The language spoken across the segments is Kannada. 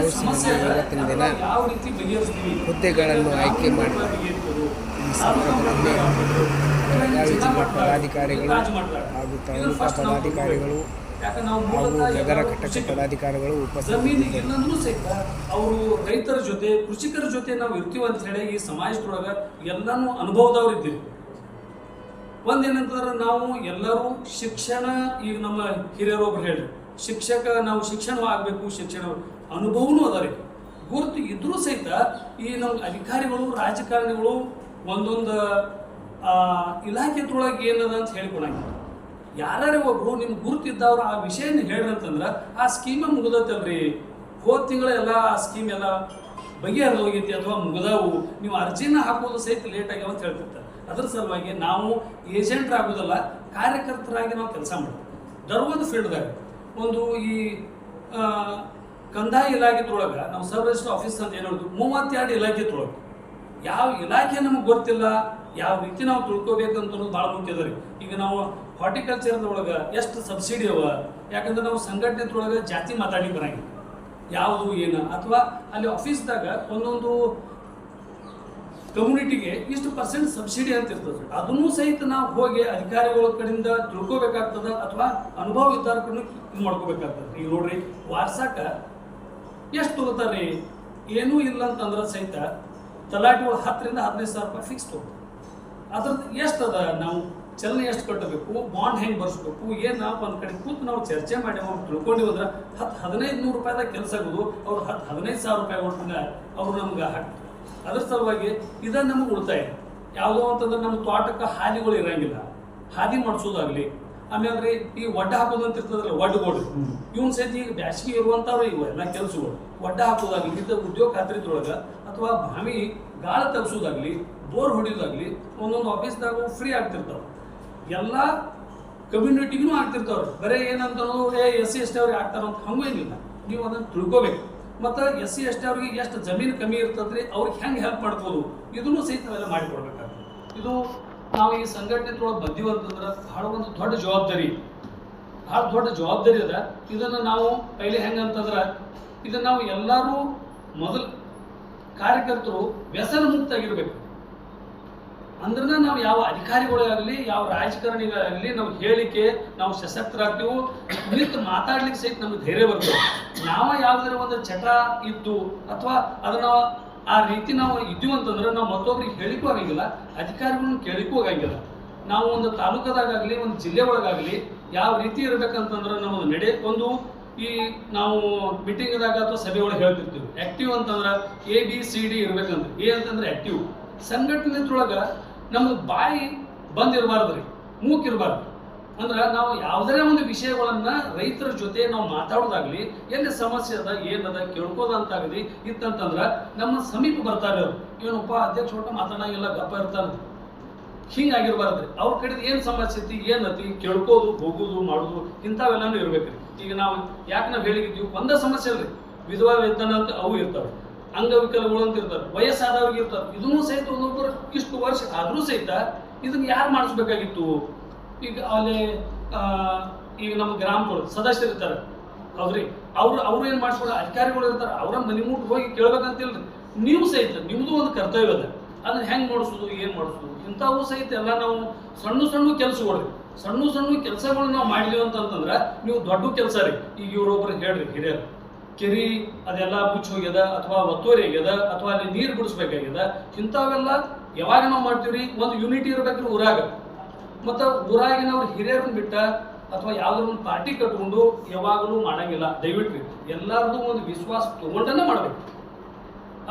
ಸರ್ಕಿಟ್ ಹೌಸ್ನಲ್ಲಿ ಇವತ್ತಿನ ದಿನ ಹುದ್ದೆಗಳನ್ನು ಆಯ್ಕೆ ಮಾಡಿ ಈ ಸಂದರ್ಭದಲ್ಲಿ ಬೆಳಗಾವಿ ಜಿಲ್ಲಾ ಪದಾಧಿಕಾರಿಗಳು ಹಾಗೂ ತಾಲೂಕಾ ಪದಾಧಿಕಾರಿಗಳು ಹಾಗೂ ನಗರ ಘಟಕ ಪದಾಧಿಕಾರಿಗಳು ಉಪಸ್ಥಿತರಿದ್ದರು. ಸಹಿತ ಅವರು ರೈತರ ಜೊತೆ, ಕೃಷಿಕರ ಜೊತೆ ನಾವು ಇರ್ತೀವಿ ಅಂತ ಹೇಳಿ ಈ ಸಮಾಜದೊಳಗ ಎಲ್ಲಾನು ಅನುಭವದವ್ರು ಇದ್ದೀವಿ ಒಂದೇನಂತಂದ್ರೆ ನಾವು ಎಲ್ಲರೂ ಶಿಕ್ಷಣ, ಈಗ ನಮ್ಮ ಹಿರಿಯರೊಬ್ರು ಹೇಳಿ ಶಿಕ್ಷಕ ನಾವು ಶಿಕ್ಷಣ ಆಗಬೇಕು ಶಿಕ್ಷಣ ಅನುಭವನೂ ಅದ ರೀ. ಗುರುತು ಇದ್ರೂ ಸಹಿತ ಈ ನಮ್ಮ ಅಧಿಕಾರಿಗಳು, ರಾಜಕಾರಣಿಗಳು ಒಂದೊಂದು ಇಲಾಖೆದೊಳಗೆ ಏನದ ಅಂತ ಹೇಳ್ಕೊಳಂಗಿಲ್ಲ. ಯಾರೇ ಒಬ್ರು ನಿಮ್ಗೆ ಗುರುತಿದ್ದವ್ರು ಆ ವಿಷಯನ ಹೇಳ್ರಿ ಅಂತಂದ್ರೆ ಆ ಸ್ಕೀಮ ಮುಗ್ದತ್ತಲ್ರಿ ಹೋದ ತಿಂಗಳ ಎಲ್ಲ ಆ ಸ್ಕೀಮ್ ಎಲ್ಲ ಬಗೆಹರಿದು ಹೋಗೈತಿ ಅಥವಾ ಮುಗ್ದಾವು. ನೀವು ಅರ್ಜಿನ ಹಾಕೋದು ಸಹಿತ ಲೇಟ್ ಆಗ್ಯಾವ ಅಂತ ಹೇಳ್ತಿರ್ತಾರೆ. ಅದ್ರ ಸಲುವಾಗಿ ನಾವು ಏಜೆಂಟ್ ಆಗೋದಲ್ಲ, ಕಾರ್ಯಕರ್ತರಾಗಿ ನಾವು ಕೆಲಸ ಮಾಡ್ತೀವಿ. ದರ್ವದ ಫೀಲ್ಡ್ದಾಗ ಒಂದು ಈ ಕಂದಾಯ ಇಲಾಖೆದೊಳಗೆ ನಾವು ಸಬ್ ರಿಜಿಸ್ಟರ್ ಆಫೀಸ್ ಅಂತ ಏನು ಹೇಳಿದ್ರು? ಮೂವತ್ತೆರಡು ಇಲಾಖೆದೊಳಗೆ ಯಾವ ಇಲಾಖೆ ನಮಗೆ ಗೊತ್ತಿಲ್ಲ, ಯಾವ ರೀತಿ ನಾವು ತಿಳ್ಕೋಬೇಕಂತ ಭಾಳ ಮುಖ್ಯ ಅದ ರೀ. ಈಗ ನಾವು ಹಾರ್ಟಿಕಲ್ಚರ್ದೊಳಗೆ ಎಷ್ಟು ಸಬ್ಸಿಡಿ ಅವ? ಯಾಕಂದ್ರೆ ನಾವು ಸಂಘಟನೆದೊಳಗೆ ಜಾತಿ ಮಾತಾಡಿ ಬರಂಗಿಲ್ಲ. ಯಾವುದು, ಏನು? ಅಥವಾ ಅಲ್ಲಿ ಆಫೀಸ್ದಾಗ ಒಂದೊಂದು ಕಮ್ಯುನಿಟಿಗೆ ಇಷ್ಟು ಪರ್ಸೆಂಟ್ ಸಬ್ಸಿಡಿ ಅಂತ ಇರ್ತದೆ ಅದನ್ನು ಸಹಿತ ನಾವು ಹೋಗಿ ಅಧಿಕಾರಿಗಳ ಕಡೆಯಿಂದ ತಿಳ್ಕೋಬೇಕಾಗ್ತದ ಅಥವಾ ಅನುಭವ ಇದ್ದಾರ ಇದು ಮಾಡ್ಕೋಬೇಕಾಗ್ತದೆ ಈಗ ನೋಡ್ರಿ, ವಾರ್ಸಾಕ ಎಷ್ಟು ರೀ ಏನೂ ಇಲ್ಲ ಅಂತಂದ್ರೆ ಸಹಿತ ತಲಾಟಿಗಳು ಹತ್ತರಿಂದ ಹದಿನೈದು ಸಾವಿರ ರೂಪಾಯಿ ಫಿಕ್ಸ್ ತಗೋತಾರೆ ಅದ್ರದ್ದು ಎಷ್ಟು ಅದ? ನಾವು ಚಲನೆ ಎಷ್ಟು ಕಟ್ಟಬೇಕು ಬಾಂಡ್ ಹೆಂಗೆ ಬರ್ಸ್ಬೇಕು? ಏನು ನಾವು ಒಂದು ಕಡೆ ಕೂತು ನಾವು ಚರ್ಚೆ ಮಾಡಿ ಅವ್ರು ತಿಳ್ಕೊಂಡಿವಿ ಅಂದ್ರೆ ಹತ್ತು ಹದಿನೈದು ನೂರು ರೂಪಾಯಿದಾಗ ಕೆಲಸ ಆಗೋದು, ಅವ್ರು ಹತ್ತು ಹದಿನೈದು ಸಾವಿರ ರೂಪಾಯಿ ಒಟ್ಟಿನ ಅವ್ರು ನಮ್ಗೆ ಹಾಕ್ತಾರೆ. ಅದ್ರ ಸಲುವಾಗಿ ಇದನ್ನು ನಮಗೆ ಉಳಿತಾಯ. ಯಾವುದೋ ಅಂತಂದ್ರೆ ನಮ್ಮ ತೋಟಕ್ಕೆ ಹಾದಿಗಳು ಇರೋಂಗಿಲ್ಲ. ಹಾದಿ ಮಾಡಿಸೋದಾಗ್ಲಿ ಆಮೇಲೆ ರೀ ಈ ಒಡ್ಡ ಹಾಕೋದು ಅಂತ ಇರ್ತದಲ್ಲ ಒಡ್ಡಗೋಡು ಇವನ್ ಸಹಿತ ಈಗ ಬ್ಯಾಸಿಗೆ ಇರುವಂಥವ್ರು ಇವು ಎಲ್ಲ ಕೆಲಸಗಳು. ಒಡ್ಡ ಹಾಕೋದಾಗ್ಲಿ ಇದ್ದ ಉದ್ಯೋಗ ಖಾತ್ರಿದೊಳಗೆ ಅಥವಾ ಭಾವಿ ಗಾಳ ತೆಗ್ಸೋದಾಗ್ಲಿ ಬೋರ್ ಹೊಡಿಯೋದಾಗ್ಲಿ ಒಂದೊಂದು ಆಫೀಸ್ದಾಗ ಫ್ರೀ ಆಗ್ತಿರ್ತಾವೆ. ಎಲ್ಲ ಕಮ್ಯುನಿಟಿಗೂ ಆಗ್ತಿರ್ತಾವ್ರಿ. ಬರೇ ಏನಂತ ಏ ಎಸ್ ಸಿ ಎಸ್ ಟಿ ಅವ್ರಿಗೆ ಆಗ್ತಾರ ಅಂತ ಹಂಗೂ ಏನಿಲ್ಲ. ನೀವು ಅದನ್ನು ತಿಳ್ಕೊಬೇಕು. ಮತ್ತು ಎಸ್ ಸಿ ಎಸ್ ಟಿ ಅವ್ರಿಗೆ ಎಷ್ಟು ಜಮೀನು ಕಮ್ಮಿ ಇರ್ತದ್ರಿ ಅವ್ರಿಗೆ ಹೆಂಗೆ ಹೆಲ್ಪ್ ಮಾಡ್ಬೋದು? ಇದನ್ನು ಸಹಿತ ನಾವೆಲ್ಲ ಮಾಡಿಕೊಡ್ಬೇಕಾಗ್ತದೆ. ಇದು ನಾವು ಈ ಸಂಘಟನೆ ಒಳಗೆ ಬಂದೀವಿ ಅಂತಂದ್ರೆ ಬಹಳ ಒಂದು ದೊಡ್ಡ ಜವಾಬ್ದಾರಿ. ಬಹಳ ದೊಡ್ಡ ಜವಾಬ್ದಾರಿ ಅದ. ಇದನ್ನು ನಾವು ಪೈಲೆ ಹೆಂಗಂತಂದ್ರೆ ಇದನ್ನು ನಾವು ಎಲ್ಲರೂ ಮೊದಲು ಕಾರ್ಯಕರ್ತರು ವ್ಯಸನ ಮುಕ್ತಾಗಿರ್ಬೇಕು. ಅಂದ್ರೆ ನಾವು ಯಾವ ಅಧಿಕಾರಿಗಳಾಗಲಿ, ಯಾವ ರಾಜಕಾರಣಿಗಳಾಗಲಿ ನಾವು ಹೇಳಿಕೆ, ನಾವು ಸಶಕ್ತರಾಗ್ತೀವಿ, ನಿಂತು ಮಾತಾಡ್ಲಿಕ್ಕೆ ಸಹಿತ ನಮ್ಗೆ ಧೈರ್ಯ ಬರ್ತದೆ. ನಾವ ಯಾವ್ದಾರ ಒಂದು ಚಟ ಇತ್ತು ಅಥವಾ ಅದನ್ನ ಆ ರೀತಿ ನಾವು ಇದ್ದೀವಿ ಅಂತಂದ್ರೆ ನಾವು ಮತ್ತೊಬ್ರಿಗೆ ಹೇಳಿಕೂ ಆಗಂಗಿಲ್ಲ ಅಧಿಕಾರಿಗಳನ್ನ ಕೇಳಿಕೂ ಆಗಂಗಿಲ್ಲ. ನಾವು ಒಂದು ತಾಲೂಕದಾಗಲಿ ಒಂದು ಜಿಲ್ಲೆ ಒಳಗಾಗಲಿ, ಯಾವ ರೀತಿ ಇರಬೇಕಂತಂದ್ರೆ ನಮ್ಮದು ನಡೆ ಒಂದು ಈ ನಾವು ಮೀಟಿಂಗ್ದಾಗ ಅಥವಾ ಸಭೆ ಒಳಗೆ ಹೇಳ್ತಿರ್ತೀವಿ. ಆಕ್ಟಿವ್ ಅಂತಂದ್ರೆ ಎ ಬಿ ಸಿ ಡಿ ಇರ್ಬೇಕಂದ್ರೆ. ಎ ಅಂತಂದ್ರೆ ಆಕ್ಟಿವ್ ಸಂಘಟನೆದೊಳಗೆ ನಮ್ಗೆ ಬಾಯಿ ಬಂದಿರಬಾರ್ದು ರೀ ಮೂಕಿರಬಾರ್ದು ಅಂದ್ರೆ ನಾವು ಯಾವುದೇ ಒಂದು ವಿಷಯಗಳನ್ನ ರೈತರ ಜೊತೆ ನಾವು ಮಾತಾಡೋದಾಗ್ಲಿ, ಎಲ್ಲಿ ಸಮಸ್ಯೆ ಅದ ಏನದ ಕೇಳ್ಕೋದಂತಾಗಲಿ ಇತ್ತಂತಂದ್ರ ನಮ್ಮ ಸಮೀಪ ಬರ್ತಾರೆ ಅವ್ರು. ಏನಪ್ಪ, ಅಧ್ಯಕ್ಷ ಒಟ್ಟ ಮಾತಾಡಂಗಿಲ್ಲ ಗಪ್ಪ ಇರ್ತಾನೆ ಹಿಂಗಾಗಿರ್ಬಾರ್ದು ಅವ್ರ ಕಡೆದು ಏನು ಸಮಸ್ಯೆ ಐತಿ ಏನತಿ ಕೇಳ್ಕೋದು ಹೋಗೋದು, ಮಾಡೋದು, ಇಂಥವೆಲ್ಲನೂ ಇರ್ಬೇಕ್ರಿ. ಈಗ ನಾವು ಯಾಕೆ ನಾವು ಹೇಳಿದ್ದೀವಿ, ಒಂದೇ ಸಮಸ್ಯೆ ಅಲ್ರಿ. ವಿಧವಾ ವೇತನ ಅಂತ ಅವು ಇರ್ತಾವೆ. ಅಂಗವಿಕಲಗಳು ಅಂತ ಇರ್ತಾರೆ ವಯಸ್ಸಾದವ್ರಿಗೆ ಇರ್ತಾರೆ ಇದನ್ನು ಸಹಿತ ಒಂದೊಬ್ಬರು ಇಷ್ಟು ವರ್ಷ ಆದರೂ ಸಹಿತ ಇದನ್ನ ಯಾರು ಮಾಡಿಸ್ಬೇಕಾಗಿತ್ತು? ಈಗ ಅಲ್ಲಿ ಈಗ ನಮ್ಮ ಗ್ರಾಮಗಳು ಸದಸ್ಯರು ಇರ್ತಾರೆ. ಅವ್ರಿ, ಅವ್ರು ಅವ್ರು ಏನು ಮಾಡಿಸ್ಕೊಡ ಅಧಿಕಾರಿಗಳು ಇರ್ತಾರೆ. ಅವರ ಮನೆ ಮುಟ್ಟು ಹೋಗಿ ಕೇಳ್ಬೇಕಂತಿಲ್ರಿ. ನೀವು ಸಹಿತ ನಿಮ್ಮದು ಒಂದು ಕರ್ತವ್ಯ ಅದ. ಅದನ್ನ ಹೆಂಗೆ ಮಾಡಿಸೋದು, ಏನು ಮಾಡಿಸೋದು? ಇಂಥವು ಸಹಿತ ಎಲ್ಲ ನಾವು ಸಣ್ಣ ಸಣ್ಣ ಕೆಲಸಗಳು ಸಣ್ಣ ಸಣ್ಣ ಕೆಲಸಗಳು ನಾವು ಮಾಡಿದ್ವಿ ಅಂತಂದ್ರೆ ನೀವು ದೊಡ್ಡ ಕೆಲಸ ರೀ. ಈಗ ಇವ್ರೊಬ್ರು ಹೇಳ್ರಿ, ಹಿರಿಯರು. ಕೆರಿ, ಅದೆಲ್ಲ ಮುಚ್ಚಿ ಹೋಗ್ಯದ, ಅಥವಾ ಒತ್ತುವರಿ ಆಗ್ಯದ, ಅಥವಾ ಅಲ್ಲಿ ನೀರು ಬಿಡಿಸ್ಬೇಕಾಗ್ಯದ, ಇಂಥವೆಲ್ಲ ಯಾವಾಗ ನಾವು ರೀ ಒಂದು ಯೂನಿಟಿ ಇರ್ಬೇಕ್ರಿ ಊರಾಗ. ಮತ್ತು ದುರಾಗಿನವ್ರು ಹಿರಿಯರನ್ನ ಬಿಟ್ಟ ಅಥವಾ ಯಾವ್ದಾದ್ರು ಒಂದು ಪಾರ್ಟಿ ಕಟ್ಕೊಂಡು ಯಾವಾಗಲೂ ಮಾಡಂಗಿಲ್ಲ. ದಯವಿಟ್ಟು ರೀ ಎಲ್ಲರದು ಒಂದು ವಿಶ್ವಾಸ ತಗೊಂಡನೇ ಮಾಡ್ಬೇಕು.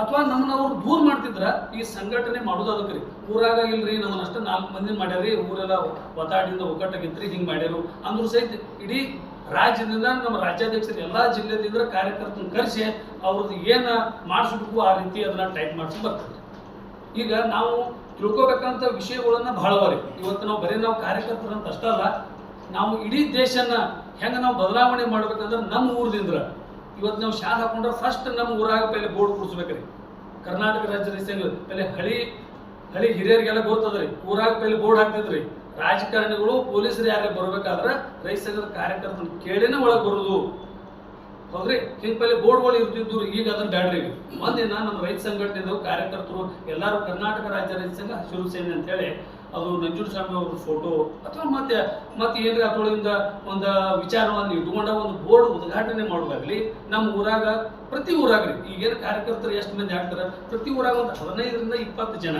ಅಥವಾ ನಮ್ಮನ್ನ ಅವ್ರು ದೂರ ಮಾಡ್ತಿದ್ರ ಈ ಸಂಘಟನೆ ಮಾಡೋದು ಅದಕ್ಕೆ ರೀ ಊರಾಗ ಇಲ್ರಿ, ನಮ್ಮನ್ನ ಅಷ್ಟ ನಾಲ್ಕು ಮಂದಿ ಮಾಡ್ಯಾರಿ ಊರೆಲ್ಲ ಒತ್ತಾಡಿಂದ ಒಗ್ಗಟ್ಟಾಗಿತ್ರಿ, ಹಿಂಗೆ ಮಾಡ್ಯಾರು. ಅಂದ್ರೂ ಸಹಿತ ಇಡೀ ರಾಜ್ಯದಿಂದ ನಮ್ಮ ರಾಜ್ಯಾಧ್ಯಕ್ಷರು ಎಲ್ಲ ಜಿಲ್ಲೆದಿಂದ ಕಾರ್ಯಕರ್ತನ ಕರೆಸಿ ಅವ್ರದ್ದು ಏನು ಮಾಡಿಸ್ಬೇಕು ಆ ರೀತಿ ಅದನ್ನ ಟೈಪ್ ಮಾಡ್ಸಿ ಬರ್ತದೆ ಈಗ ನಾವು ತಿಳ್ಕೊಬೇಕಂತ ವಿಷಯಗಳನ್ನ ಬಹಳ ಅವ ರೀ ಇವತ್ತು ನಾವು ಬರೀ ನಾವು ಕಾರ್ಯಕರ್ತರು ಅಂತ ಅಷ್ಟಲ್ಲ ನಾವು ಇಡೀ ದೇಶನ ಹೆಂಗ ನಾವು ಬದಲಾವಣೆ ಮಾಡ್ಬೇಕಂದ್ರೆ ನಮ್ಮ ಊರದಿಂದ ಇವತ್ತು ನಾವು ಶಾಲೆ ಹಾಕೊಂಡ್ರೆ ಫಸ್ಟ್ ನಮ್ಮ ಊರಾಗ ಪೈಲೆ ಬೋರ್ಡ್ ಕೂಡಿಸ್ಬೇಕ್ರಿ. ಕರ್ನಾಟಕ ರಾಜ್ಯದ ಸಂಘ ಪೈಲೆ ಹಳಿ ಹಳಿ ಹಿರಿಯರಿಗೆಲ್ಲ ಗೊತ್ತದ್ರಿ. ಊರಾಗ ಪೈಲೆ ಬೋರ್ಡ್ ಹಾಕ್ತಿದ್ರಿ. ರಾಜಕಾರಣಿಗಳು, ಪೊಲೀಸರು ಯಾರೇ ಬರ್ಬೇಕಾದ್ರೆ ರೈತ ಸಂಘದ ಕಾರ್ಯಕರ್ತನ ಕೇಳಿನೇ ಒಳಗೆ ಬರುದು. ಹೌದ್ರಿ? ಹಿಂಗ್ ಪೈಲೆ ಬೋರ್ಡ್ಗಳು ಇರ್ತಿದ್ರು ಈಗ ಅದನ್ನ ಬ್ಯಾಡ್ರಿ ಒಂದಿನ ನಮ್ಮ ರೈತ ಸಂಘಟನೆದು ಕಾರ್ಯಕರ್ತರು ಎಲ್ಲರೂ ಕರ್ನಾಟಕ ರಾಜ್ಯ ರೈತ ಸಂಘ ಹಸಿರು ಸೇನೆ ಅಂತ ಹೇಳಿ ಅದು ನಂಜೂರು ಸ್ವಾಮಿ ಅವ್ರ ಫೋಟೋ ಅಥವಾ ಮತ್ತೆ ಮತ್ತೆ ಏನ್ರಿ ಅದ್ರೊಳಗಿಂದ ಒಂದು ವಿಚಾರವನ್ನು ಇಟ್ಕೊಂಡ ಒಂದು ಬೋರ್ಡ್ ಉದ್ಘಾಟನೆ ಮಾಡುವಾಗ್ಲಿ ನಮ್ಮ ಊರಾಗ, ಪ್ರತಿ ಊರಾಗ್ರಿ, ಈಗೇನು ಕಾರ್ಯಕರ್ತರು ಎಷ್ಟು ಮಂದಿ ಆಗ್ತಾರೆ ಪ್ರತಿ ಊರಾಗ ಒಂದು ಹದಿನೈದರಿಂದ ಇಪ್ಪತ್ತು ಜನ.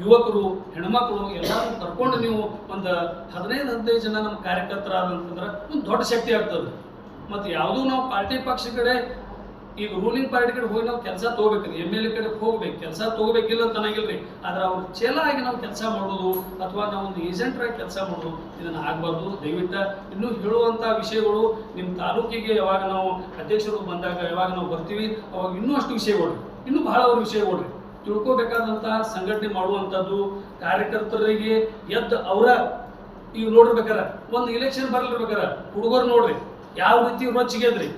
ಯುವಕರು, ಹೆಣ್ಮಕ್ಳು ಎಲ್ಲರೂ ಕರ್ಕೊಂಡು ನೀವು ಒಂದು ಹದಿನೈದು ಹದಿನೈದು ಜನ ನಮ್ಮ ಕಾರ್ಯಕರ್ತರಾದಂತಂದ್ರೆ ಒಂದು ದೊಡ್ಡ ಶಕ್ತಿ ಆಗ್ತದೆ ಮತ್ತು ಯಾವುದೂ ನಾವು ಪಾರ್ಟಿ ಪಕ್ಷ ಕಡೆ ಈಗ ರೂಲಿಂಗ್ ಪಾರ್ಟಿ ಕಡೆ ಹೋಗಿ ನಾವು ಕೆಲಸ ತಗೋಬೇಕ್ರಿ ಎಂ ಎಲ್ ಎ ಕಡೆ ಹೋಗ್ಬೇಕು, ಕೆಲಸ ತಗೋಬೇಕಿಲ್ಲ ಅಂತ ರೀ ಆದ್ರೆ ಅವ್ರ ಚೆಲ ಆಗಿ ನಾವು ಕೆಲಸ ಮಾಡೋದು ಅಥವಾ ನಾವು ಒಂದು ಏಜೆಂಟ್ರಾಗಿ ಕೆಲಸ ಮಾಡೋದು ಇದನ್ನು ಆಗಬಾರ್ದು. ದಯವಿಟ್ಟು ಇನ್ನೂ ಹೇಳುವಂಥ ವಿಷಯಗಳು ನಿಮ್ಮ ತಾಲೂಕಿಗೆ ಯಾವಾಗ ನಾವು ಅಧ್ಯಕ್ಷರು ಬಂದಾಗ ಯಾವಾಗ ನಾವು ಬರ್ತೀವಿ, ಅವಾಗ ಇನ್ನೂ ಅಷ್ಟು ವಿಷಯಗಳು ಇನ್ನೂ ಬಹಳ ಅವ್ರ ವಿಷಯಗಳು ತಿಳ್ಕೋಬೇಕಾದಂಥ ಸಂಘಟನೆ ಮಾಡುವಂಥದ್ದು ಕಾರ್ಯಕರ್ತರಿಗೆ ಎದ್ದು ಅವರ, ಈಗ ನೋಡಿರ್ಬೇಕಾರ ಒಂದು ಇಲೆಕ್ಷನ್ ಬರ್ಲಿರ್ಬೇಕಾರ, ಹುಡುಗರು ನೋಡ್ರಿ. ಯಾವ ರೀತಿ ರೊಚ್ಚಿಗೆದ್ರಿ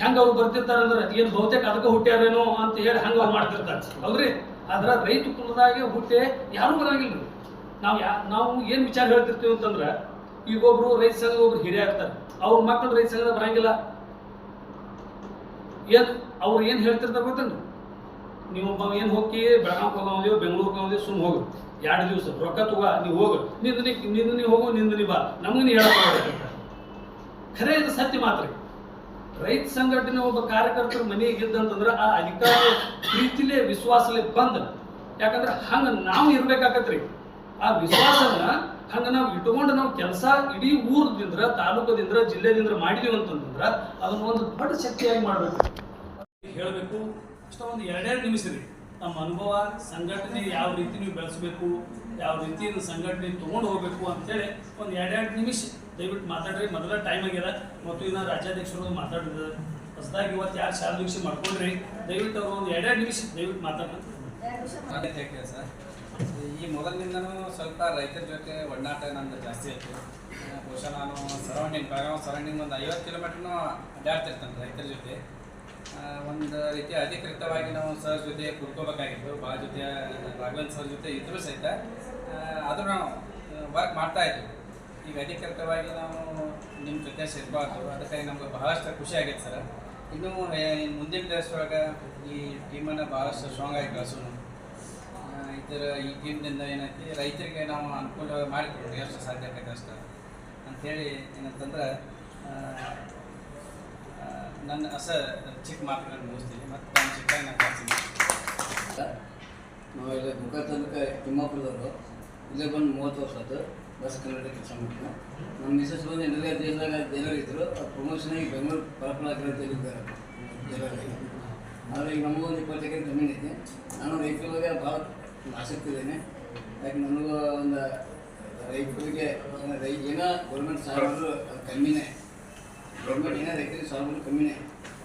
ಹೆಂಗ ಅವ್ರು ಬರ್ತಿರ್ತಾರ ಏನು ಬಹುತೇಕ ಅದಕ್ಕೆ ಹುಟ್ಟ್ಯಾರೇನೋ ಅಂತ ಹೇಳಿ ಹಂಗ ಅವ್ರು ಮಾಡ್ತಿರ್ತಾರೆ. ಹೌದ್ರಿ? ಅದ್ರ ರೈತ ಕುಲದಾಗೆ ಹುಟ್ಟೆ ಯಾರು ಬರಂಗಿಲ್ಲ ನಾವು ಯಾ, ನಾವು ಏನ್ ವಿಚಾರ ಹೇಳ್ತಿರ್ತೀವಿ ಅಂತಂದ್ರ, ಈಗ ಒಬ್ರು ರೈತ ಸಂಘ ಒಬ್ರು ಹಿರಿಯ ಇರ್ತಾರೆ. ಅವ್ರ ಮಕ್ಕಳು ರೈತ ಸಂಘದ ಬರಂಗಿಲ್ಲ. ಏನ್ ಅವ್ರು ಏನ್ ಹೇಳ್ತಿರ್ತಾರೆ ಗೊತ್ತೇನು ನೀವು ಏನ್ ಹೋಗಿ ಬೆಳಗಾವ್ ಹೋಗೋದಿವ್ ಬೆಂಗಳೂರು ಹೋಗೋದಿವ್ ಸುಮ್ ಹೋಗು. ಎರಡು ದಿವಸ ರೊಕ್ಕ ತಗೋ ನೀವು ಹೋಗು. ನಿಂದ ನಿಂದು ನೀ ಹೋಗು ನಿಂದ ನೀ ಬಾ. ನಮ್ಗೆ ನೀ ಹೇಳಕ್ ಖರೆ ಇದು ಸತ್ಯ ಮಾತ್ರ ರೈತ ಸಂಘಟನೆ ಒಬ್ಬ ಕಾರ್ಯಕರ್ತರು ಮನೆಗೆ ಗೆದ್ದಂತಂದ್ರೆ ಆ ಅಧಿಕಾರ ಪ್ರೀತಿಲೇ ವಿಶ್ವಾಸಲೇ ಬಂದ. ಯಾಕಂದ್ರೆ ಹಂಗ ನಾವು ಇರ್ಬೇಕಾಕತ್ರಿ. ಆ ವಿಶ್ವಾಸನ ಹಂಗ ನಾವು ಇಟ್ಕೊಂಡು ನಾವು ಕೆಲಸ ಇಡೀ ಊರದಿಂದ, ತಾಲೂಕದಿಂದ, ಜಿಲ್ಲೆದಿಂದ ಮಾಡಿದೀವಿ ಅಂತಂದ್ರ ಅದನ್ನ ಒಂದು ದೊಡ್ಡ ಶಕ್ತಿಯಾಗಿ ಮಾಡ್ಬೇಕು. ಹೇಳಬೇಕು ಇಷ್ಟೊಂದು ಒಂದು ಎರಡೆರಡು ನಿಮಿಷ ರೀ ನಮ್ಮ ಅನುಭವ, ಸಂಘಟನೆ ಯಾವ ರೀತಿ ನೀವು ಬೆಳೆಸಬೇಕು, ಯಾವ ರೀತಿ ಸಂಘಟನೆ ತೊಗೊಂಡು ಹೋಗ್ಬೇಕು ಅಂತೇಳಿ ಒಂದು ಎರಡೆರಡು ನಿಮಿಷ ದಯವಿಟ್ಟು ಮಾತಾಡ್ರಿ. ಮೊದಲ ಟೈಮ್ ಆಗ್ಯದ. ಮತ್ತು ಇನ್ನು ರಾಜ್ಯಾಧ್ಯಕ್ಷರು ಮಾತಾಡಿದ್ರು. ಹೊಸದಾಗಿ ಇವತ್ತು ಯಾರು ಶಾಲೆ ಮಾಡ್ಕೊಂಡ್ರಿ? ದಯವಿಟ್ಟು ಅವರು ಒಂದು ಎರಡೆರಡು ನಿಮಿಷ ದಯವಿಟ್ಟು ಮಾತಾಡ್ತಾರೆ ಸರ್. ಈ ಮೊದಲಿನಿಂದನೂ ಸ್ವಲ್ಪ ರೈತರ ಜೊತೆ ಒಡನಾಟ ನಂದು ಜಾಸ್ತಿ ಆಯಿತು. ಬಹುಶಃ ನಾನು ಸರೌಂಡಿಂಗ್ ಬೆಳಗಾವಿ ಸರೌಂಡಿಂಗ್ ಒಂದು ಐವತ್ತು ಕಿಲೋಮೀಟ್ರ್ನು ಅಡ್ಡಾಡ್ತಿರ್ತಾನೆ ರೈತರ ಜೊತೆ. ಒಂದು ರೀತಿ ಅಧಿಕೃತವಾಗಿ ನಾವು ಸರ್ ಜೊತೆ ಕುಡ್ಕೋಬೇಕಾಗಿತ್ತು ಭಾಳ ಜೊತೆ ರಾಘವೇಂದ್ರ ಸರ್ ಜೊತೆ ಇದ್ರೂ ಸಹಿತ ಆದರೂ ನಾವು ವರ್ಕ್ ಮಾಡ್ತಾ ಈಗ ಅಧಿಕೃತವಾಗಿ ನಾವು ನಿಮ್ಮ ಜೊತೆ ಸೇರ್ಬಾರ್ದು. ಅದಕ್ಕಾಗಿ ನಮ್ಗೆ ಬಹಳಷ್ಟು ಖುಷಿ ಆಗೈತೆ ಸರ್. ಇನ್ನು ಮುಂದಿನ ದಿವಸದೊಳಗ ಈ ಟೀಮನ್ನು ಭಾಳಷ್ಟು ಸ್ಟ್ರಾಂಗ್ ಆಗಿ ಕಳಿಸೋಣ. ಇದರ ಈ ಟೀಮ್ನಿಂದ ಏನೈತಿ, ರೈತರಿಗೆ ನಾವು ಅನುಕೂಲ ಮಾಡಿಕೊಡ್ರಿ ಎಷ್ಟು ಸಾಧ್ಯ ಆಗೈತೆ ಅಷ್ಟು. ಅಂಥೇಳಿ ಏನಂತಂದ್ರೆ ನನ್ನ ಹೊಸ ಚಿಕ್ಕ ಮಾತುಗಳನ್ನು ಮುಗಿಸ್ತೀನಿ. ಮತ್ತು ನಾನು ಚಿಕ್ಕ ನಾನು ನಾವೆಲ್ಲ ಮುಖ ತನಕ ತಿಮ್ಮಾಪುರದವರು. ಇಲ್ಲೇ ಬಂದು ಮೂವತ್ತು ವರ್ಷ ಆಯ್ತು. ಬಸ್ ಕನ್ನಡ ಕೆಲಸ ಮಾಡ್ತೀನಿ. ನಮ್ಮ ಮಿಸಸ್ ಬಂದು ಎಲ್ಲ ದೇಶದಾಗ ಜನರು ಇದ್ದರು ಅವ್ರು ಪ್ರಮೋಷನ್ ಆಗಿ ಬೆಂಗಳೂರು ಪರಪಳ ಅಂತ ಹೇಳಿದ್ದಾರೆ. ಜನರಿಗೆ ಆದರೆ ಈಗ ನಮಗೊಂದು ಇಪ್ಪತ್ತು ಎಕರೆ ಜಮೀನು ಐತೆ. ನಾನು ರೈತರಿಗೆ ಭಾಳ ಆಸಕ್ತಿ ಇದ್ದೇನೆ. ಯಾಕೆ ನನಗೂ ಒಂದು ರೈತರಿಗೆ ರೈತ ರೈ ಏನೋ ಗೌರ್ಮೆಂಟ್ ಸಾಲಗಳು ಕಮ್ಮಿನೇ. ಗೌರ್ಮೆಂಟ್ ಏನೋ ರೈತರಿಗೆ ಸಾಲಗಳು ಕಮ್ಮಿನೇ.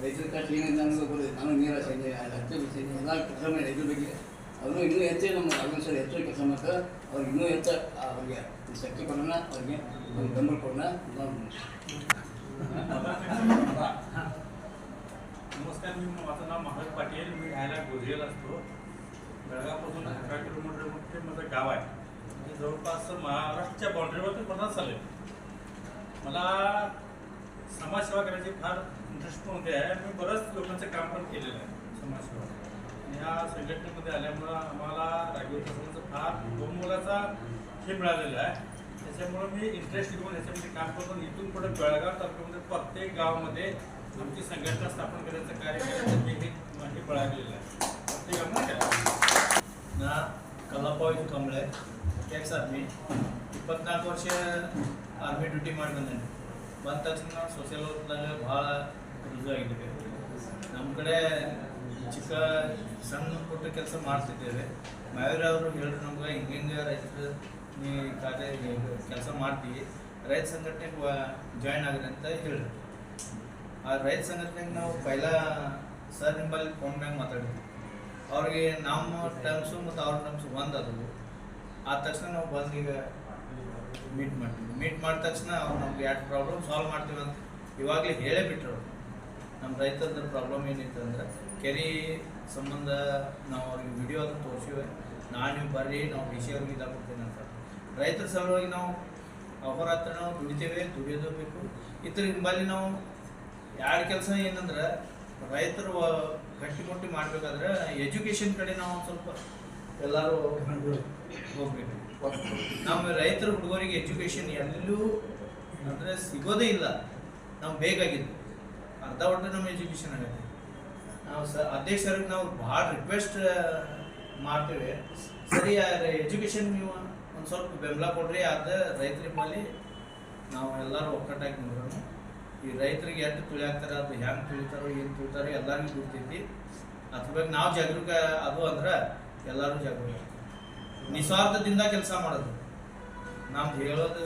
ರೈತರ ಕಷ್ಟ ಏನಿದೆ ನನಗೂ ಬರೋದು ನಾನು ನೀರು ಸೈನ್ಯ ಹತ್ತಿ ಸೈನ್ಯ ಎಲ್ಲ ಕೆಲಸ ಮಾಡಿ ರೈತರ ಬಗ್ಗೆ ಅವರು ಇನ್ನೂ ಹೆಚ್ಚು ನಮ್ಮ ರಾಘವೇಂದ್ರ ಸರ್ ಹೆಚ್ಚು ಕೆಲಸ ಮಾಡ್ತಾರೆ ಅವ್ರಿಗೆ ಇನ್ನೂ ಹೆಚ್ಚು ಅವ್ರಿಗೆ ಶಕ್ತಿ ಕೊಡೋಣ ಅವ್ರಿಗೆ ಒಂದು ಬೆಂಬಲ ಕೊಡೋಣ ನಾನು नमस्कार मी माझं नाव महाराज पाटील मी राहायला गोझेल असतो बेळगावपासून अकरा किलोमीटर ते माझं गाव आहे आणि जवळपास महाराष्ट्राच्या बाउंड्रीवरती पन्नास साल आहे मला समाजसेवा करायची फार इंटरेस्ट पण होते आहे मी बरंच लोकांचं काम पण केलेलं आहे समाजसेवा आणि ह्या संघटनेमध्ये आल्यामुळं आम्हाला राघवेंद्र प्रसादांचं फार दोन मुलाचा हे मिळालेलं आहे त्याच्यामुळं मी इंटरेस्ट घेऊन ह्याच्यामध्ये काम करतो आणि इथून पुढे बेळगाव तालुक्यामध्ये प्रत्येक गावामध्ये आमची संघटना स्थापन करायचं कार्य करायचं हे हे हे बळागलेलं आहे प्रत्येकामध्ये करायचं ನಾ ಕಲ್ಲಪ್ಪಾವಿ ಕಂಬಳೆ ಎಕ್ಸ್ ಆರ್ಮಿ ಇಪ್ಪತ್ನಾಲ್ಕು ವರ್ಷ ಆರ್ಮಿ ಡ್ಯೂಟಿ ಮಾಡಿ ಬಂದೇನೆ ಬಂದ ತಕ್ಷಣ ನಾವು ಸೋಷಿಯಲ್ ವರ್ಕ್ದಾಗ ಭಾಳ ರುಜು ಆಗಿದ್ದೇವೆ ನಮ್ಮ ಕಡೆ ಚಿಕ್ಕ ಸಣ್ಣ ಪುಟ್ಟ ಕೆಲಸ ಮಾಡ್ತಿದ್ದೇವೆ. ಮಯೂರ ಅವರು ಹೇಳಿದ್ರು ನಮ್ಗೆ ಹಿಂಗೆ ಹಿಂಗೆ ರೈತರು, ನೀ ಕಾರ್ಯ ಕೆಲಸ ಮಾಡ್ತೀವಿ ರೈತ ಸಂಘಟನೆಗೆ ಜಾಯ್ನ್ ಆಗ್ರಿ ಅಂತ ಹೇಳಿದ್ರು. ಆ ರೈತ ಸಂಘಟನೆಗೆ ನಾವು ಪೈಲ ಸರ್ ನಿಂಬಲ್ಲಿ ಫೋನ್ ಮ್ಯಾಗ ಮಾತಾಡಿದ್ವಿ. ಅವ್ರಿಗೆ ನಮ್ಮ ಟರ್ಮ್ಸು ಮತ್ತು ಅವ್ರ ಟರ್ಮ್ಸು ಒಂದು ಆ ಆದ ತಕ್ಷಣ ನಾವು ಬಂದು ಈಗ ಮೀಟ್ ಮಾಡ್ತೀವಿ ಮೀಟ್ ಮಾಡಿದ ತಕ್ಷಣ ಅವ್ರು ನಮ್ಗೆ ಎರಡು ಪ್ರಾಬ್ಲಮ್ ಸಾಲ್ವ್ ಮಾಡ್ತೀವಿ ಅಂತ ಇವಾಗಲೇ ಹೇಳೇ ಬಿಟ್ಟರು ನಮ್ಮ ರೈತರದ್ದು ಪ್ರಾಬ್ಲಮ್ ಏನಿತ್ತು ಅಂದ್ರೆ ಕೆರೆ ಸಂಬಂಧ ನಾವು ಅವ್ರಿಗೆ ವಿಡಿಯೋ ಅದನ್ನು ತೋರಿಸಿವೆ. ನಾನು ನೀವು ಬರ್ರಿ, ನಾವು ಡಿ ಸಿ ಅವ್ರಿಗೆ ಅಂತ. ರೈತರ ಸಲುವಾಗಿ ನಾವು ಅಹೋರಾತ್ರ ನಾವು ದುಡಿತೇವೆ, ದುಡಿಯೋದು ಬೇಕು. ಹಿಂಬಲ್ಲಿ ನಾವು ಎರಡು ಕೆಲಸ ಏನಂದ್ರೆ ರೈತರು ಗಟ್ಟಿಮುಟ್ಟಿ ಮಾಡಬೇಕಾದ್ರೆ ಎಜುಕೇಶನ್ ಕಡೆ ನಾವು ಸ್ವಲ್ಪ ಎಲ್ಲರೂ ಹೋಗ್ಬೇಕು. ನಮ್ಮ ರೈತರ ಹುಡುಗರಿಗೆ ಎಜುಕೇಶನ್ ಎಲ್ಲೂ ಅಂದರೆ ಸಿಗೋದೇ ಇಲ್ಲ. ನಾವು ಬೇಕಾಗಿದ್ದು. ಅರ್ಧ ಒಟ್ಟು ನಮ್ಮ ಎಜುಕೇಶನ್ ಆಗತ್ತೆ. ನಾವು ಸ, ಅಧ್ಯಕ್ಷರಿಗೆ ನಾವು ಭಾಳ ರಿಕ್ವೆಸ್ಟ್ ಮಾಡ್ತೇವೆ. ಸರಿ ಎಜುಕೇಶನ್ ನೀವು ಒಂದು ಸ್ವಲ್ಪ ಬೆಂಬಲ ಕೊಡ್ರಿ ಅದು ರೈತರ ಮೇಲೆ ನಾವು ಎಲ್ಲರೂ ಒಕ್ಕಟ್ಟಾಗಿ ನೋಡೋಣ ಈ ರೈತರಿಗೆ ಎಷ್ಟು ತುಳಿಯಾಕ್ತಾರ ಅದು ಹೆಂಗೆ ತುಳಿತಾರೋ, ಏನು ತುಳಿತಾರೋ ಎಲ್ಲರಿಗೂ ಗೊತ್ತೈತಿ. ಅದ್ರ ಬಗ್ಗೆ ನಾವು ಜಾಗೃತ ಅದು ಅಂದ್ರೆ ಎಲ್ಲರೂ ಜಾಗರೂಕ. ನಿಸ್ವಾರ್ಥದಿಂದ ಕೆಲಸ ಮಾಡೋದು. ನಮ್ದು ಹೇಳೋದು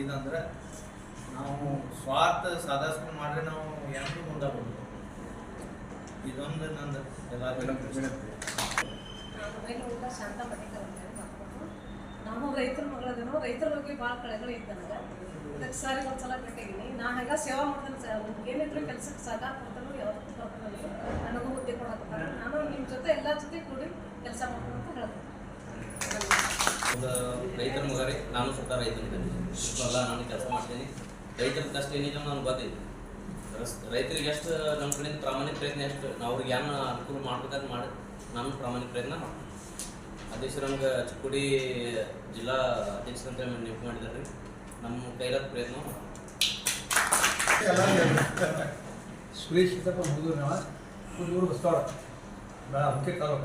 ಏನಂದ್ರೆ ನಾವು ಸ್ವಾರ್ಥ ಸಾಧಿಸ್ಕೊಂಡು ಮಾಡ್ರೆ ನಾವು ಹೆಂಗೂ ಮುಂದಾಗ್ಬೋದು ಇದೊಂದು ನಂದು ಶಾಂತ ಪಟೇಕರ್ ಅಂತ ಹೇಳಿ ಮಾತಾಡೋದು ನಾನು ರೈತರ ಮಗಳದೇನೋ ರೈತರ ಬಗ್ಗೆ ಭಾಳ ಕಳೆಗಳು ಇತ್ತು ನನಗೆ ಅದಕ್ಕೆ ಸರ್ ಒಂದ್ಸಲ ಭೇಟಿಯಾಗಿನಿ ನಾ ಹಾಗೆ ಸೇವಾ ಮಾಡ್ತೇನೆ ಸರ್. ಏನಿದ್ರು ಕೆಲ್ಸಕ್ಕೆ ಕೊಡ್ತಾನೋ ಯಾವತ್ತೂ ಬರ್ತಾನೆ ನನಗೂ ಹುದ್ದೆ ಕೊಡಕ್ಕೆ ನಾನು ನಿಮ್ಮ ಜೊತೆ ಎಲ್ಲ ಜೊತೆ ಕೂಡಿ ಕೆಲಸ ಮಾಡ್ತೀನಿ ಅಂತ ಹೇಳ್ತೀನಿ ಒಂದು ರೈತರ ಮಗ ರೀ. ನಾನು ಸುತ್ತ ರೈತನಿದ್ದೇನೆ. ಎಲ್ಲ ನಾನು ಕೆಲಸ ಮಾಡ್ತೀನಿ. ರೈತರ ಕಷ್ಟ ಏನಿದೆ ನಾನು ಗೊತ್ತಿದೆ ರಸ್- ರೈತರಿಗೆ ಎಷ್ಟು ನಮ್ಮ ಕಡೆಯಿಂದ ಪ್ರಾಮಾಣಿಕ ಪ್ರಯತ್ನ, ಎಷ್ಟು ನಾವು ಅವ್ರಿಗೆ ಏನು ಅನುಕೂಲ ಮಾಡ್ಬೇಕಂತ ಮಾಡಿ ನಾನು ಪ್ರಾಮಾಣಿಕ ಪ್ರಯತ್ನ ಅಧ್ಯಕ್ಷ ನಮ್ಗೆ ಚಿಕ್ಕೋಡಿ ಜಿಲ್ಲಾ ಅಧ್ಯಕ್ಷರಂತ ನೇಮಕ ಮಾಡಿದ್ದಾರೆ ರೀ. ನಮ್ಮ ಕೈಲಾದ ಪ್ರಯತ್ನ. ಸುರೇಶ್ ಸಿದ್ದಪ್ಪ ಹುಡುಗರು ನಾವು ಹುಡುಗರು ಬಸ್ತಾಳ ಬೇಡ, ಮುಖ್ಯ ತಾಲೂಕ.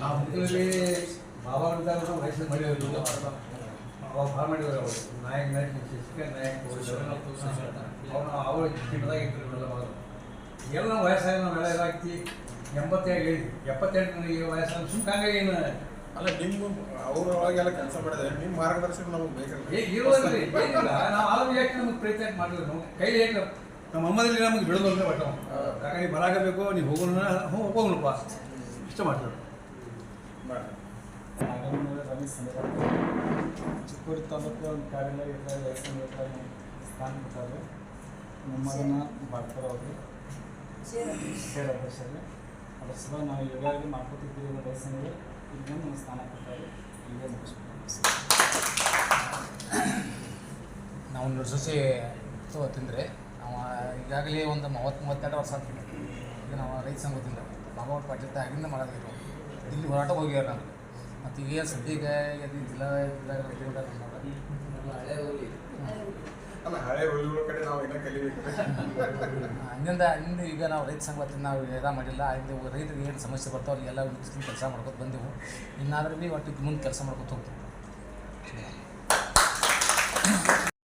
ನಾವು ಮುಖ್ಯದಲ್ಲಿ ಮಾಡಿದ್ರು ಅವಾಗ ಅವರು. ನಾಯಕ್ ನಾಯಕ್ ಶಶಿಕ ನಾಯಕ್ ಅವ್ರು ಅವ್ರ ಎಲ್ಲ ನಾವು ವಯಸ್ಸಾಗಿ ನಾವೆಲ್ಲ ಇದಾಗ್ತಿ ಎಂಬತ್ತೇಳು ಎಪ್ಪತ್ತೆಂಟು ನನಗೆ ವಯಸ್ಸಾಗ ಸುಮ್ಮ ಹಂಗಾಗಿ ಏನು? ಅಲ್ಲ ನಿಮ್ಮ ಅವ್ರೊಳಗೆಲ್ಲ ಕೆಲಸ ಮಾಡಿದ್ರೆ ನಿಮ್ಮ ಮಾರ್ಗದರ್ಶನ ನಮಗೆ ಬೇಕಲ್ಲ ಇರೋದ್ರಿ ನಾವು ಆದ್ರೂ ಯಾಕೆ ನಮಗೆ ಪ್ರಯತ್ನ ಮಾಡಿದ್ರು ನಾವು. ಕೈಲಿ ಯಾಕೆ ನಮ್ಮ ಅಮ್ಮದಲ್ಲಿ ನಮಗೆ ಬಿಡೋದು ಅಂದ್ರೆ ಬಟ್ ಹಾಗಾಗಿ ನೀವು ಬರಾಕಬೇಕು ನೀವು ಹೋಗೋಣ ಹ್ಞೂ ಹೋಗೋಣಪ್ಪ. ಇಷ್ಟ ಮಾಡ್ತಾರೆ ಚಿಕ್ಕೋಡಿ ತಾಲೂಕು ಒಂದು ಕಾರ್ಯಾಲಯ ಇರ್ತಾರೆ ವಯಸ್ಸಿನ ಸ್ಥಾನ ಕೊಟ್ಟಾರೆ ನಮ್ಮದನ್ನು ಬರ್ತಾರೆ ಅವರು. ಸೇರ್ ಅಧ್ಯಕ್ಷರು. ಅದ್ರ ಸಲ ನಾವು ಈಗಾಗಲೇ ಮಾಡ್ಕೊತಿದ್ದೀವಿ ವಯಸ್ಸಿನಲ್ಲಿ ಈಗ ಒಂದು ಸ್ಥಾನ ಕೊಟ್ಟಾರೆ. ಈಗ ಮುಗಿಸ್ಬೇಕು ನಾವು ನಡ್ಸೋಸಿ ತಿಂದರೆ ನಾವು ಈಗಾಗಲೇ ಒಂದು ಮೂವತ್ತು, ಮೂವತ್ತೆರಡು ವರ್ಷ ಆಗ್ತೀವಿ ಈಗ ನಾವು ರೈತ ಸಂಘದಿಂದ, ಬಾಬಾ ಪಾಟೀಲ್ ಆಗಿಂದ ಮಾಡೋದಿಲ್ಲ ಇಲ್ಲಿ ಹೋರಾಟ ಹೋಗ್ಯಾರ ನಾವು. ಮತ್ತು ಈಗ ಸದ್ಯಕ್ಕೆ ಜಿಲ್ಲಾ ಅಲ್ಲ ಹಳೆ ಕಡೆ ನಾವು ಇನ್ನೂ ಕಲಿಬೇಕು. ಹಿಂದೆ ಈಗ ನಾವು ರೈತ ಸಂಘ ನಾವು ಇದ ಮಾಡಿಲ್ಲ. ಹಿಂದೆ ರೈತರಿಗೆ ಏನು ಸಮಸ್ಯೆ ಬರ್ತಾವೆ ಎಲ್ಲ ಕೆಲಸ ಮಾಡ್ಕೊತ ಬಂದೆವು. ಇನ್ನಾದ್ರೂ ಭೀ ಒಟ್ಟು ಮುಂದೆ ಕೆಲಸ ಮಾಡ್ಕೊತ ಹೋಗ್ತೀವಿ.